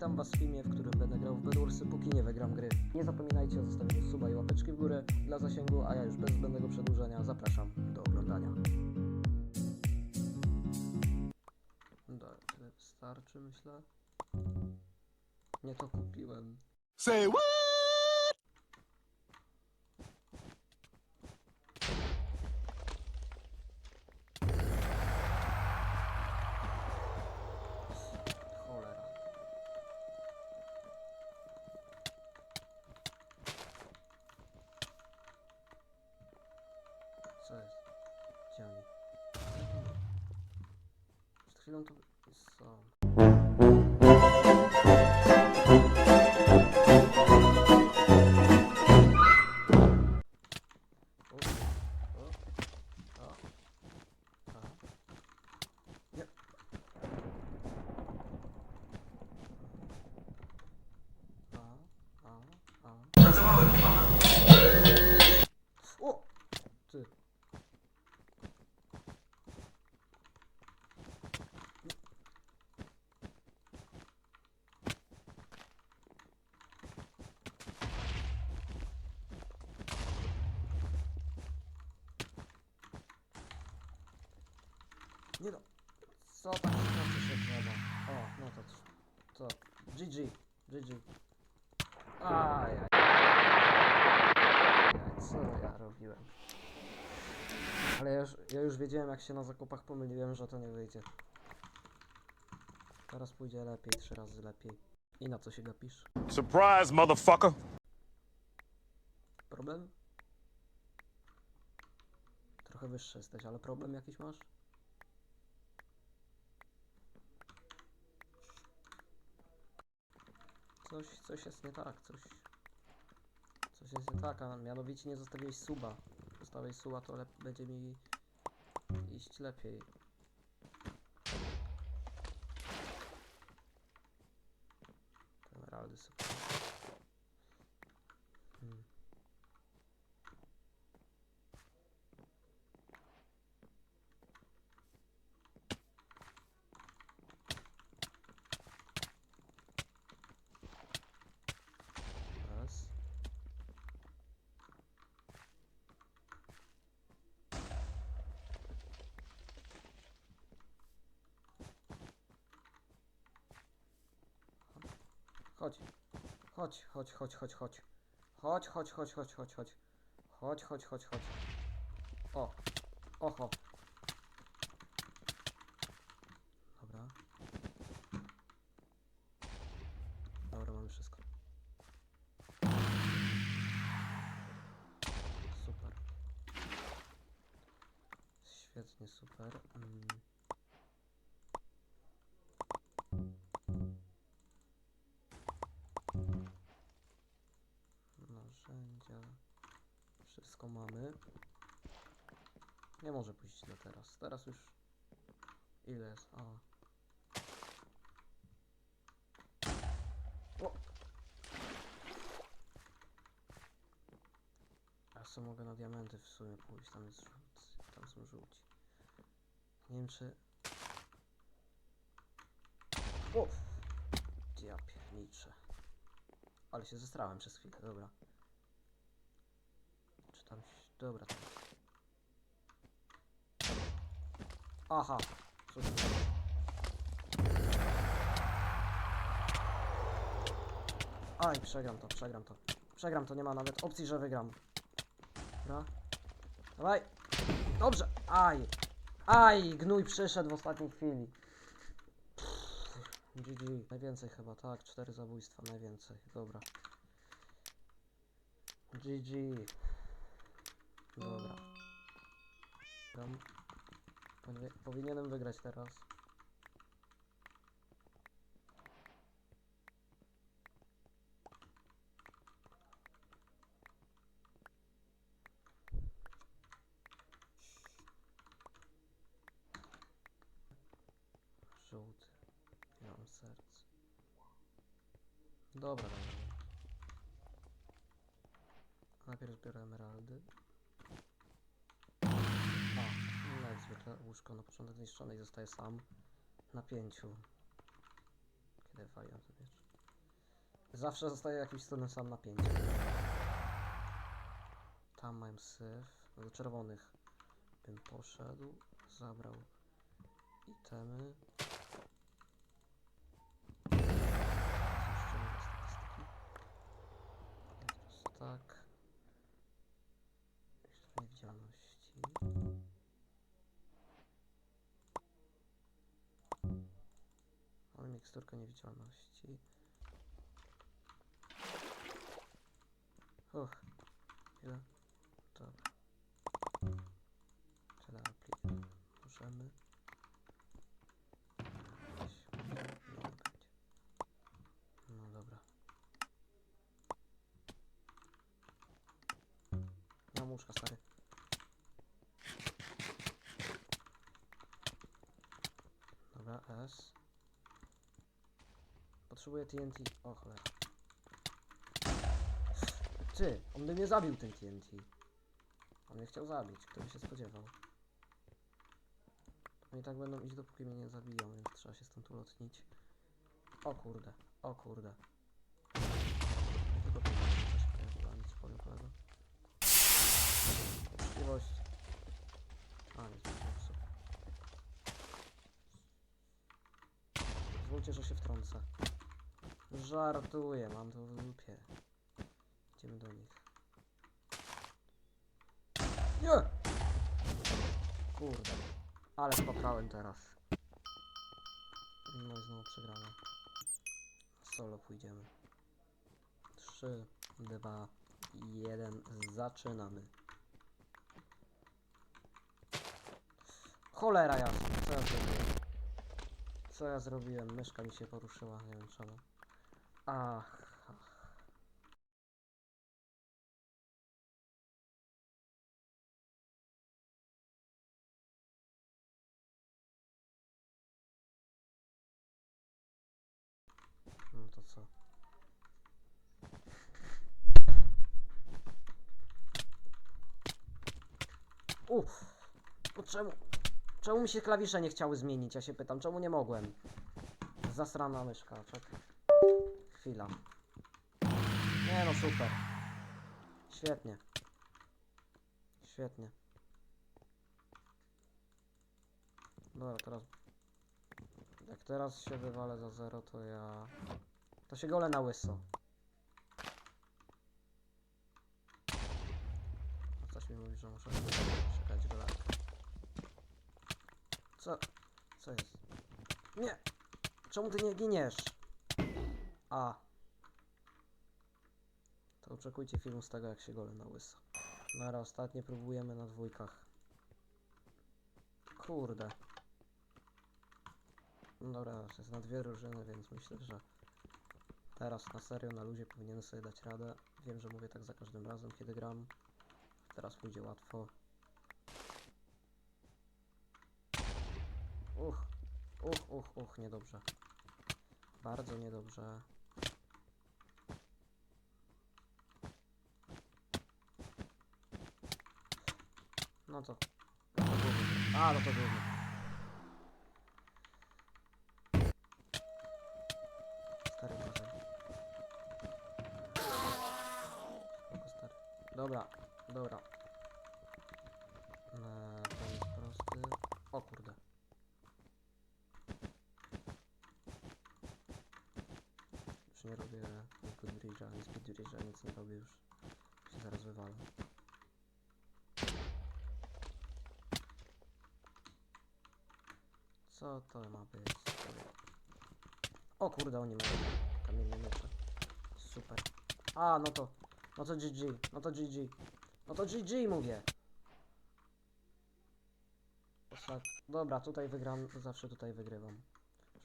witam was w filmie, w którym będę grał w Bedwarsy, póki nie wygram gry. Nie zapominajcie o zostawieniu suba i łapeczki w górę dla zasięgu, a ja już bez zbędnego przedłużenia zapraszam do oglądania. Dobra, wystarczy myślę. Nie to kupiłem. Say what? très. Nie no. Co tak znaczy się trzeba? O, no to co? GG. GG. Ajaj. Co ja robiłem? Ale ja już, ja już wiedziałem jak się na zakupach pomyliłem, że to nie wyjdzie. Teraz pójdzie lepiej, trzy razy lepiej. I na co się gapisz? Surprise, motherfucker. Problem? Trochę wyższy jesteś, ale problem jakiś masz? Coś, coś jest nie tak, coś... Coś jest nie tak, a mianowicie nie zostawiłeś suba. Zostawiłeś suba, to będzie mi iść lepiej. Emeraldy super. Chodź. Chodź, chodź, chodź, chodź, chodź. Chodź, chodź, chodź, chodź, chodź, chodź. Chodź, chodź, chodź, chodź. O. Oho. Dobra. Dobra, mamy wszystko. Super. Świetnie, super. Mm. Nie może pójść źle teraz. Teraz już... Ile jest? A. O! Ja sobie mogę na diamenty w sumie pójść. Tam jest żółt. Tam są żółci. Nie wiem czy... O! Ja. Ale się zestrałem przez chwilę, dobra. Czy tam... Dobra. tam- Aha. Super. Aj, przegram to, przegram to. Przegram to, nie ma nawet opcji, że wygram. Dobra. Dawaj. Dobrze. Aj. Aj, gnój przyszedł w ostatniej chwili. GG. Najwięcej chyba, tak. Cztery zabójstwa, najwięcej. Dobra. GG. Dobra. Gram. Powinienem wygrać teraz. Żółty. Ja mam serce. Dobra. Najpierw biorę emeraldy. O, zwykle łóżko na początek zniszczone i zostaje sam na pięciu. Defiant wiecz. Zawsze zostaje jakimś cudem sam na pięć. Tam mam syf. Do czerwonych bym poszedł, zabrał itemy. Zniszczymy tak. Miksturkę niewidzialności. Uch. Ile? Dobra. Tyle aplik. Możemy. No dobra. Na łóżka stary. Dobra, S. Potrzebuję TNT. O cholera. Ty, on by mnie zabił tym TNT. On mnie chciał zabić, kto by się spodziewał. Oni tak będą iść dopóki mnie nie zabiją, więc trzeba się stąd ulotnić. O kurde, o kurde. Tylko tu coś powiem kolego. Uczciwość. A, nie. Pozwólcie, że się wtrącę. Żartuję, mam to w dupie. Idziemy do nich. Nie! Kurde. Ale spotkałem teraz. No i znowu przegramy. Solo pójdziemy. 3, 2, 1. Zaczynamy. Cholera jasna, co ja zrobiłem? Co ja zrobiłem? Myszka mi się poruszyła, nie wiem czemu. Ach. No to co? Uff, czemu, czemu mi się klawisze nie chciały zmienić? Ja się pytam, czemu nie mogłem? Zasrana myszka, czekaj. Chwila. Nie no, super. Świetnie. Świetnie. Dobra, teraz... Jak teraz się wywalę za zero, to ja... To się gole na łyso. Coś mi mówi, że muszę szukać golarka. Co? Co jest? Nie! Czemu ty nie giniesz? A. To oczekujcie filmu z tego, jak się gole na łyso. Nara, ostatnie próbujemy na dwójkach. Kurde. No dobra, to jest na dwie drużyny, więc myślę, że teraz na serio, na luzie powinienem sobie dać radę. Wiem, że mówię tak za każdym razem, kiedy gram. Teraz pójdzie łatwo. Uch, uch, uch, uch, niedobrze. Bardzo niedobrze. No to. No to główny. A, no to główny. Stary uważaj. Spoko, stary. Dobra, dobra. Eee, to jest prosty. O kurde. Już nie robię good bridge'a, ani speed nic nie robię już. Się zaraz wywalę. Co to ma być? O kurde, oni mają kamienne miecze. Super. A, no to, no to GG, no to GG. No to GG mówię. Dobra, tutaj wygram, zawsze tutaj wygrywam.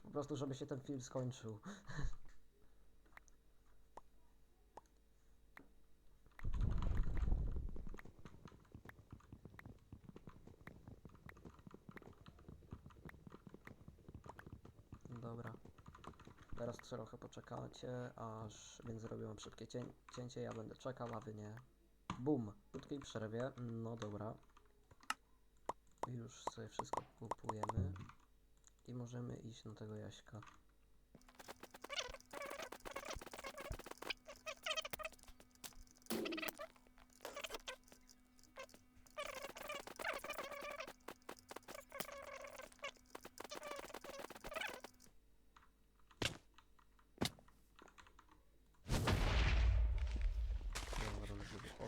Po prostu, żeby się ten film skończył. Dobra. Teraz trochę poczekacie, aż więc zrobimy szybkie cię cięcie. Ja będę czekał, a wy nie. Bum. Krótkiej przerwie. No dobra. Już sobie wszystko kupujemy. I możemy iść na tego Jaśka.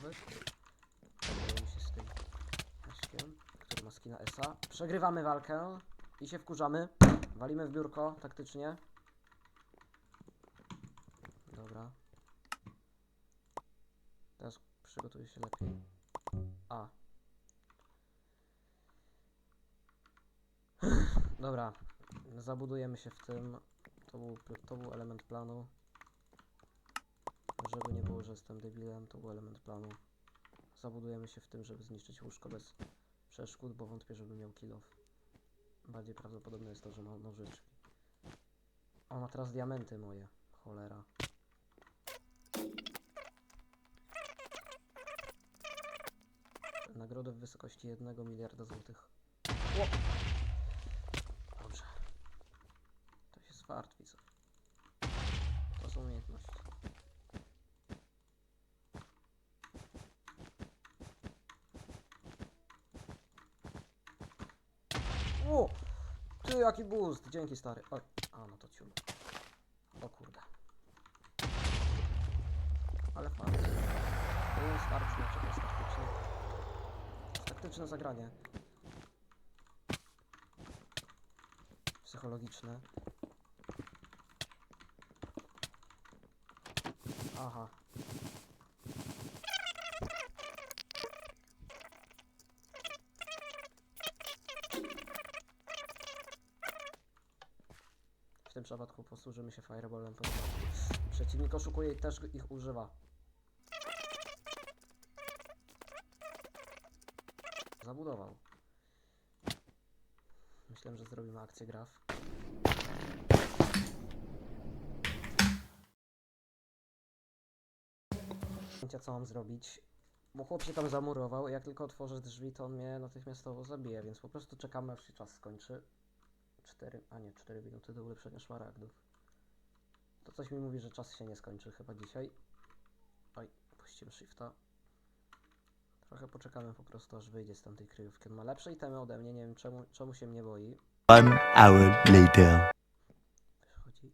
coś. Się z tym Haszkiem, który ma skina SA. Przegrywamy walkę i się wkurzamy. Walimy w biurko taktycznie. Dobra. Teraz przygotuję się lepiej. A. Dobra. Zabudujemy się w tym. To był, to był element planu. Żeby nie było, że jestem debilem, to był element planu. Zabudujemy się w tym, żeby zniszczyć łóżko bez przeszkód, bo wątpię, żeby miał kill off. Bardziej prawdopodobne jest to, że ma nożyczki. On ma teraz diamenty moje. Cholera. Nagrodę w wysokości 1 miliarda złotych. O! Dobrze. To jest fart, widzę. To są umiejętności. O! Ty, jaki boost! Dzięki, stary. Oj, a no to ciul. O kurde. Ale fajnie. Znaczy, to jest taktyczne. Taktyczne zagranie. Psychologiczne. Aha. W tym przypadku posłużymy się fireballem, przeciwnik oszukuje i też ich używa. Zabudował. Myślałem, że zrobimy akcję graf. Co mam zrobić. Bo chłop się tam zamurował, jak tylko otworzę drzwi, to on mnie natychmiastowo zabije, więc po prostu czekamy, aż się czas skończy. 4, a nie, 4 minuty do ulepszenia szmaragdów. To coś mi mówi, że czas się nie skończy chyba dzisiaj. Oj, puścimy shifta. Trochę poczekamy po prostu, aż wyjdzie z tamtej kryjówki. On ma lepsze itemy ode mnie, nie wiem czemu, czemu się mnie boi. One hour later. Wychodzi.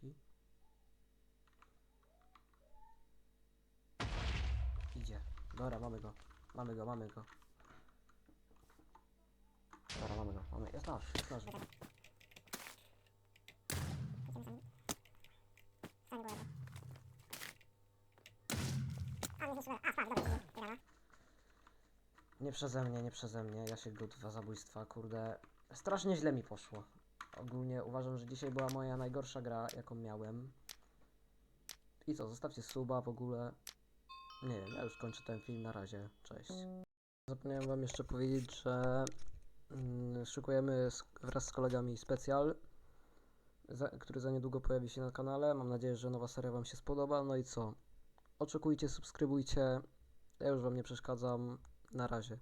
Chodzi. Idzie. Dobra, mamy go. Mamy go, mamy go. Dobra, mamy go. Mamy. Jest nasz, jest nasz. Nie przeze mnie, nie przeze mnie. Ja się go dwa zabójstwa, kurde. Strasznie źle mi poszło. Ogólnie uważam, że dzisiaj była moja najgorsza gra, jaką miałem. I co, zostawcie suba w ogóle. Nie wiem, ja już kończę ten film, na razie. Cześć. Zapomniałem wam jeszcze powiedzieć, że szykujemy z, wraz z kolegami specjal, który za niedługo pojawi się na kanale. Mam nadzieję, że nowa seria wam się spodoba. No i co? Oczekujcie, subskrybujcie. Ja już wam nie przeszkadzam. Na razie.